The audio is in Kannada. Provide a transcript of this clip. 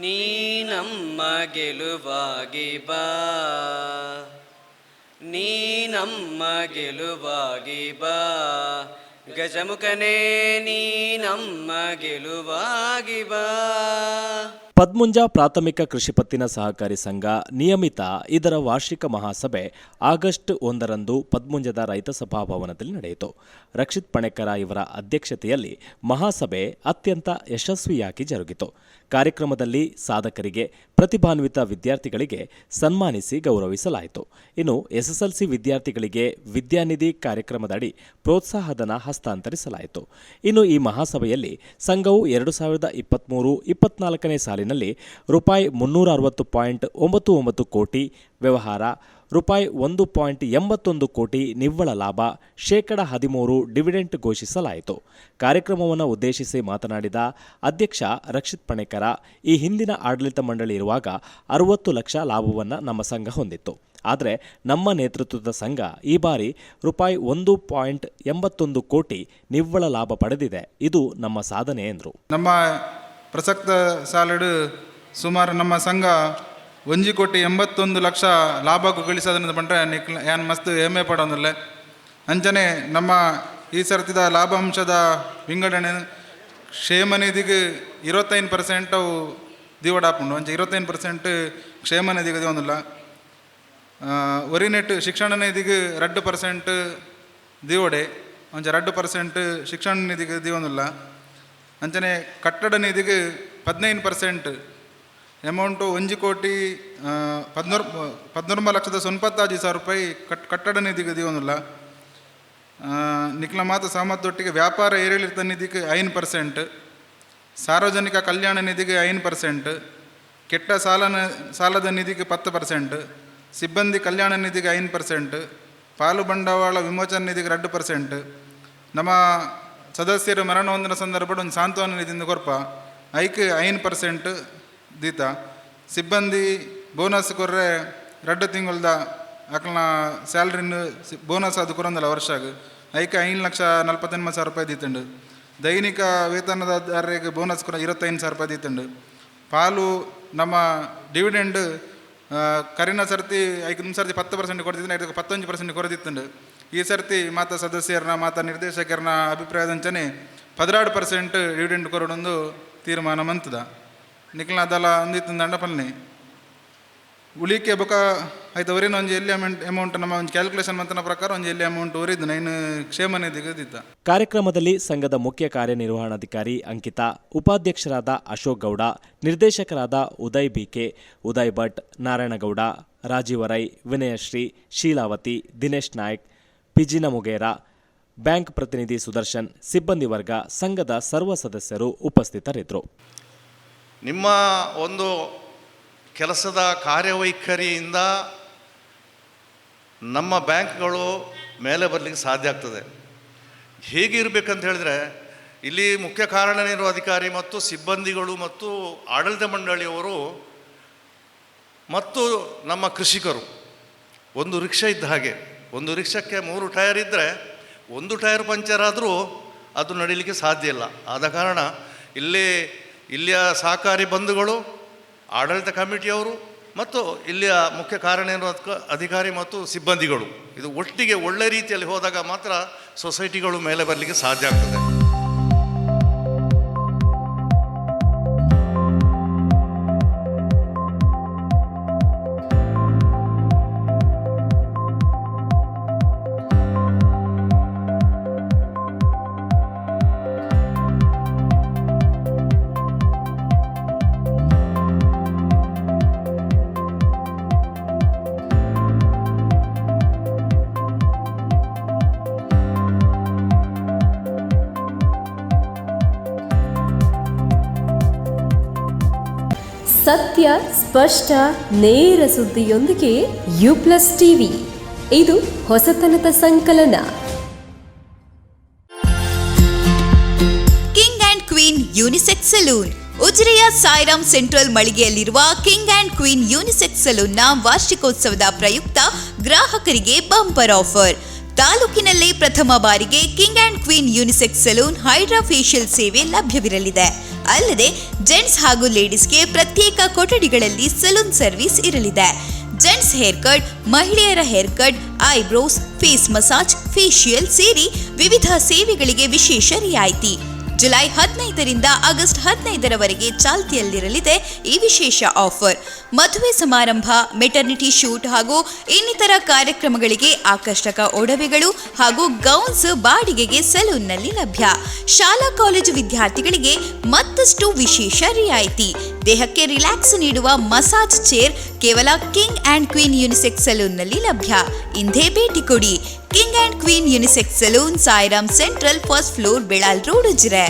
ನೀ ನಮ್ಮ ಗೆಲುವಾಗಿ ಬಾ. ನೀ ನಮ್ಮ ಗೆಲುವಾಗಿ ಬಾ. ಗಜಮುಖನೇ, ನೀ ನಮ್ಮ ಗೆಲುವಾಗಿ ಬಾ. ಪದ್ಮುಂಜ ಪ್ರಾಥಮಿಕ ಕೃಷಿ ಪತ್ತಿನ ಸಹಕಾರಿ ಸಂಘ ನಿಯಮಿತ ಇದರ ವಾರ್ಷಿಕ ಮಹಾಸಭೆ ಆಗಸ್ಟ್ ಒಂದರಂದು ಪದ್ಮುಂಜದ ರೈತ ಸಭಾಭವನದಲ್ಲಿ ನಡೆಯಿತು. ರಕ್ಷಿತ್ ಪಣೆಕರ ಇವರ ಅಧ್ಯಕ್ಷತೆಯಲ್ಲಿ ಮಹಾಸಭೆ ಅತ್ಯಂತ ಯಶಸ್ವಿಯಾಗಿ ಜರುಗಿತು. ಕಾರ್ಯಕ್ರಮದಲ್ಲಿ ಸಾಧಕರಿಗೆ ಪ್ರತಿಭಾನ್ವಿತ ವಿದ್ಯಾರ್ಥಿಗಳಿಗೆ ಸನ್ಮಾನಿಸಿ ಗೌರವಿಸಲಾಯಿತು. ಇನ್ನು ಎಸ್ಎಸ್ಎಲ್ಸಿ ವಿದ್ಯಾರ್ಥಿಗಳಿಗೆ ವಿದ್ಯಾನಿಧಿ ಕಾರ್ಯಕ್ರಮದಡಿ ಪ್ರೋತ್ಸಾಹಧನ ಹಸ್ತಾಂತರಿಸಲಾಯಿತು. ಇನ್ನು ಈ ಮಹಾಸಭೆಯಲ್ಲಿ ಸಂಘವು ಎರಡು ಸಾವಿರದ ಇಪ್ಪತ್ತ್ಮೂರು ಇಪ್ಪತ್ನಾಲ್ಕನೇ ಸಾಲಿನಲ್ಲಿ ರೂಪಾಯಿ ಮುನ್ನೂರ ಅರವತ್ತು ಪಾಯಿಂಟ್ ಒಂಬತ್ತು ಒಂಬತ್ತು ಕೋಟಿ ವ್ಯವಹಾರ ರೂಪಾಯಿ ಒಂದು ಪಾಯಿಂಟ್ ಎಂಬತ್ತೊಂದು ಕೋಟಿ ನಿವ್ವಳ ಲಾಭ. ಶೇಕಡ ಹದಿಮೂರು ಡಿವಿಡೆಂಟ್ ಘೋಷಿಸಲಾಯಿತು. ಕಾರ್ಯಕ್ರಮವನ್ನು ಉದ್ದೇಶಿಸಿ ಮಾತನಾಡಿದ ಅಧ್ಯಕ್ಷ ರಕ್ಷಿತ್ ಪಣೇಕರ, ಈ ಹಿಂದಿನ ಆಡಳಿತ ಮಂಡಳಿ ಇರುವಾಗ ಅರವತ್ತು ಲಕ್ಷ ಲಾಭವನ್ನು ನಮ್ಮ ಸಂಘ ಹೊಂದಿತ್ತು. ಆದರೆ ನಮ್ಮ ನೇತೃತ್ವದ ಸಂಘ ಈ ಬಾರಿ ರೂಪಾಯಿ ಒಂದು ಪಾಯಿಂಟ್ ಎಂಬತ್ತೊಂದು ಕೋಟಿ ನಿವ್ವಳ ಲಾಭ ಪಡೆದಿದೆ. ಇದು ನಮ್ಮ ಸಾಧನೆ ಎಂದರು. ನಮ್ಮ ಪ್ರಸಕ್ತ ಸಾಲಡು ಸುಮಾರು ನಮ್ಮ ಸಂಘ ಒಂಜಿ ಕೋಟಿ ಎಂಬತ್ತೊಂದು ಲಕ್ಷ ಲಾಭ ಗಳಿಸೋದನ್ನ ಬಂದರೆ ನಿಕ್ಲ ಏನ್ ಮಸ್ತ್ ಹೆಮ್ಮೆ ಪಡೋದಿಲ್ಲ ಅಂಚನೆ ನಮ್ಮ ಈ ಸರ್ತಿದ ಲಾಭಾಂಶದ ವಿಂಗಡಣೆ ಕ್ಷೇಮ ನಿಧಿಗೆ ಇರುವತ್ತೈದು ಪರ್ಸೆಂಟ್ ಅವು ದಿವಡಾಪುಂಡು ಅಂಚೆ ಇರುವತ್ತೈದು ಪರ್ಸೆಂಟ್ ಕ್ಷೇಮ ನಿಧಿಗೆ ದಿವೊಂದಿಲ್ಲ ಒರಿನೆಟ್ ಶಿಕ್ಷಣ ನಿಧಿಗೆ ರಡ್ಡು ಪರ್ಸೆಂಟ್ ದಿವಡೆ ಅಂಚೆ ರಡ್ಡು ಪರ್ಸೆಂಟ್ ಶಿಕ್ಷಣ ನಿಧಿಗೆ ದಿವೊಂದಿಲ್ಲ ಅಂಚನೆ ಕಟ್ಟಡ ನಿಧಿಗೆ ಹದಿನೈದು ಪರ್ಸೆಂಟ್ ಅಮೌಂಟು ಒಂಜಿ ಕೋಟಿ ಪದ್ನೂರು ಪದ್ನೂರು ಲಕ್ಷದ ಸೊನ್ಪತ್ತಾಜಿ ಸಾವಿರ ರೂಪಾಯಿ ಕಟ್, ಕಟ್ಟಡ ನಿಧಿಗೆ ದಿವೊಂದಿಲ್ಲ ನಿಕ್ಲ ಮಾತ ಸಹಮತದೊಟ್ಟಿಗೆ ವ್ಯಾಪಾರ ಏರಿಳಿತ ನಿಧಿಗೆ ಐನು ಪರ್ಸೆಂಟ್, ಸಾರ್ವಜನಿಕ ಕಲ್ಯಾಣ ನಿಧಿಗೆ ಐನು ಪರ್ಸೆಂಟ್, ಕೆಟ್ಟ ಸಾಲನ, ಸಾಲದ ನಿಧಿಗೆ ಪತ್ತು ಪರ್ಸೆಂಟ್, ಸಿಬ್ಬಂದಿ ಕಲ್ಯಾಣ ನಿಧಿಗೆ ಐನು ಪರ್ಸೆಂಟ್, ಪಾಲು ಬಂಡವಾಳ ವಿಮೋಚನೆ ನಿಧಿಗೆ ಎರಡು ಪರ್ಸೆಂಟ್, ನಮ್ಮ ಸದಸ್ಯರು ಮರಣ ಹೊಂದಿನ ಸಂದರ್ಭ ಒಂದು ಸಾಂತ್ವನ ನಿಧಿಯಿಂದ ಕೊರ್ಪ ಐಕ್ ಐನು ಪರ್ಸೆಂಟ್ ದೀತ, ಸಿಬ್ಬಂದಿ ಬೋನಸ್ ಕೊರ್ರೆ ರಡ್ಡು ತಿಂಗಳದ ಅಕ್ಲನ ಸ್ಯಾಲ್ರಿನ ಬೋನಸ್ ಅದು ಕೊರಂದಲ್ಲ ವರ್ಷಕ್ಕೆ ಐಕೆ ಐದು ಲಕ್ಷ ನಲ್ವತ್ತೆಂಬತ್ತು ಸಾವಿರ ರೂಪಾಯಿ ದೀತಂಡು. ದೈನಿಕ ವೇತನದಾರರಿಗೆ ಬೋನಸ್ ಕೊರ ಇರುವತ್ತೈದು ಸಾವಿರ ರೂಪಾಯಿ ದೀತಂಡು. ಪಾಲು ನಮ್ಮ ಡಿವಿಡೆಂಡ್ ಕರಿನ ಸರ್ತಿ ಐದು ಸರ್ತಿ ಪತ್ತು ಪರ್ಸೆಂಟ್ ಕೊಡ್ತಿದ್ದೆ ಇದಕ್ಕೆ ಪತ್ತೊಂದು ಪರ್ಸೆಂಟ್ ಕೊರದಿತ್ತಂಡು ಈ ಸರ್ತಿ ಮಾತ ಸದಸ್ಯರನ್ನ ಮಾತ ನಿರ್ದೇಶಕರನ್ನ ಅಭಿಪ್ರಾಯದಂಚನೆ ಪದಿನಾಡು ಪರ್ಸೆಂಟ್ ಡಿವಿಡೆಂಡ್ ಕೊರಡೊಂದು ತೀರ್ಮಾನ ಮಂತದ ನಿಕ್ಲ ಅದಲ್ಲ ಅಂದಿತ್ತು ದಂಡಪಲ್ನೆ ಉಳಿಕೆ ಬುಕ ಆಯ್ತು, ಅವರೇನು ಒಂದು ಎಲ್ಲಿ ಅಮೌಂಟ್ ಅಮೌಂಟ್ ನಮ್ಮ ಒಂದು ಕ್ಯಾಲ್ಕುಲೇಷನ್ ಮಂತನ ಪ್ರಕಾರ ಒಂದು ಎಲ್ಲಿ ಅಮೌಂಟ್ ಅವರಿದ್ದು, ನೈನ್ ಕ್ಷೇಮ ತೆಗೆದಿದ್ದ. ಕಾರ್ಯಕ್ರಮದಲ್ಲಿ ಸಂಘದ ಮುಖ್ಯ ಕಾರ್ಯನಿರ್ವಹಣಾಧಿಕಾರಿ ಅಂಕಿತಾ, ಉಪಾಧ್ಯಕ್ಷರಾದ ಅಶೋಕ್ ಗೌಡ, ನಿರ್ದೇಶಕರಾದ Uday B K Uday Bhat, Narayanagowda Rajeev Rai Vinayashree, Sheelavathi, Dinesh Naik, Pijina Mugera, bank ಪ್ರತಿನಿಧಿ ಸುದರ್ಶನ್, ಸಿಬ್ಬಂದಿ ವರ್ಗ, ಸಂಘದ ಸರ್ವ ಸದಸ್ಯರು ಉಪಸ್ಥಿತರಿದ್ದರು. ನಿಮ್ಮ ಒಂದು ಕೆಲಸದ ಕಾರ್ಯವೈಖರಿಯಿಂದ ನಮ್ಮ ಬ್ಯಾಂಕ್ಗಳು ಮೇಲೆ ಬರಲಿಕ್ಕೆ ಸಾಧ್ಯ ಆಗ್ತದೆ. ಹೇಗಿರಬೇಕಂತ ಹೇಳಿದ್ರೆ, ಇಲ್ಲಿ ಮುಖ್ಯ ಕಾರ್ಯನಿರ್ವಹಣಾಧಿಕಾರಿ ಮತ್ತು ಸಿಬ್ಬಂದಿಗಳು ಮತ್ತು ಆಡಳಿತ ಮಂಡಳಿಯವರು ಮತ್ತು ನಮ್ಮ ಕೃಷಿಕರು. ಒಂದು ರಿಕ್ಷಾ ಇದ್ದ ಹಾಗೆ, ಒಂದು ರಿಕ್ಷಕ್ಕೆ ಮೂರು ಟೈರ್ ಇದ್ದರೆ ಒಂದು ಟೈರ್ ಪಂಚರ್ ಆದರೂ ಅದು ನಡೀಲಿಕ್ಕೆ ಸಾಧ್ಯ ಇಲ್ಲ. ಆದ ಕಾರಣ ಇಲ್ಲಿ ಇಲ್ಲಿಯ ಸಹಕಾರಿ ಬಂಧುಗಳು, ಆಡಳಿತ ಕಮಿಟಿಯವರು ಮತ್ತು ಇಲ್ಲಿಯ ಮುಖ್ಯ ಕಾರ್ಯನಿರ್ವಾಹಕ ಅಧಿಕಾರಿ ಮತ್ತು ಸಿಬ್ಬಂದಿಗಳು. ಇದು ಒಟ್ಟಿಗೆ ಒಳ್ಳೆ ರೀತಿಯಲ್ಲಿ ಹೋದಾಗ ಮಾತ್ರ ಸೊಸೈಟಿಗಳು ಮೇಲೆ ಬರಲಿಕ್ಕೆ ಸಾಧ್ಯ ಆಗ್ತದೆ. ಸತ್ಯ, ಸ್ಪಷ್ಟ, ನೇರ ಸುದ್ದಿಯೊಂದಿಗೆ ಯು ಪ್ಲಸ್ ಟಿವಿ. ಇದು ಹೊಸತನದ ಸಂಕಲನ. King and queen unisex salon. ಉಜಿರೆಯ Sairam central ಮಳಿಗೆಯಲ್ಲಿರುವ ಕಿಂಗ್ ಅಂಡ್ ಕ್ವೀನ್ ಯೂನಿಸೆಕ್ಸ್ ಸಲೂನ್ನ ವಾರ್ಷಿಕೋತ್ಸವದ ಪ್ರಯುಕ್ತ ಗ್ರಾಹಕರಿಗೆ ಬಂಪರ್ ಆಫರ್. ತಾಲೂಕಿನಲ್ಲೇ ಪ್ರಥಮ ಬಾರಿಗೆ king and queen unisex salon hydra facial ಸೇವೆ ಲಭ್ಯವಿರಲಿದೆ. ಅಲ್ಲದೆ ಜೆಂಟ್ಸ್ ಹಾಗೂ ಲೇಡೀಸ್ಗೆ ಪ್ರತ್ಯೇಕ ಕೊಠಡಿಗಳಲ್ಲಿ ಸಲೂನ್ ಸರ್ವಿಸ್ ಇರಲಿದೆ. ಜೆಂಟ್ಸ್ ಹೇರ್ ಕಟ್, ಮಹಿಳೆಯರ hair cut, eyebrows, face massage, facial ಸೇರಿ ವಿವಿಧ ಸೇವೆಗಳಿಗೆ ವಿಶೇಷ ರಿಯಾಯಿತಿ. ಜುಲೈ ಹದಿನೈದರಿಂದ ಆಗಸ್ಟ್ ಹದಿನೈದರವರೆಗೆ ಚಾಲ್ತಿಯಲ್ಲಿರಲಿದೆ ಈ ವಿಶೇಷ ಆಫರ್. ಮದುವೆ ಸಮಾರಂಭ ಮೆಟರ್ನಿಟಿ ಶೂಟ್ ಹಾಗೂ ಇನ್ನಿತರ ಕಾರ್ಯಕ್ರಮಗಳಿಗೆ ಆಕರ್ಷಕ ಒಡವೆಗಳು ಹಾಗೂ ಗೌನ್ಸ್ ಬಾಡಿಗೆಗೆ ಸಲೂನ್ನಲ್ಲಿ ಲಭ್ಯ. ಶಾಲಾ ಕಾಲೇಜು ವಿದ್ಯಾರ್ಥಿಗಳಿಗೆ ಮತ್ತಷ್ಟು ವಿಶೇಷ ರಿಯಾಯಿತಿ. ದೇಹಕ್ಕೆ ರಿಲ್ಯಾಕ್ಸ್ ನೀಡುವ ಮಸಾಜ್ ಚೇರ್ ಕೇವಲ ಕಿಂಗ್ ಆ್ಯಂಡ್ ಕ್ವೀನ್ ಯುನಿಸೆಕ್ಸ್ ಸಲೂನ್ನಲ್ಲಿ ಲಭ್ಯ. ಇಂದೇ ಭೇಟಿ ಕೊಡಿ. King and queen unisex salon Sairam central first floor Belal road Ujire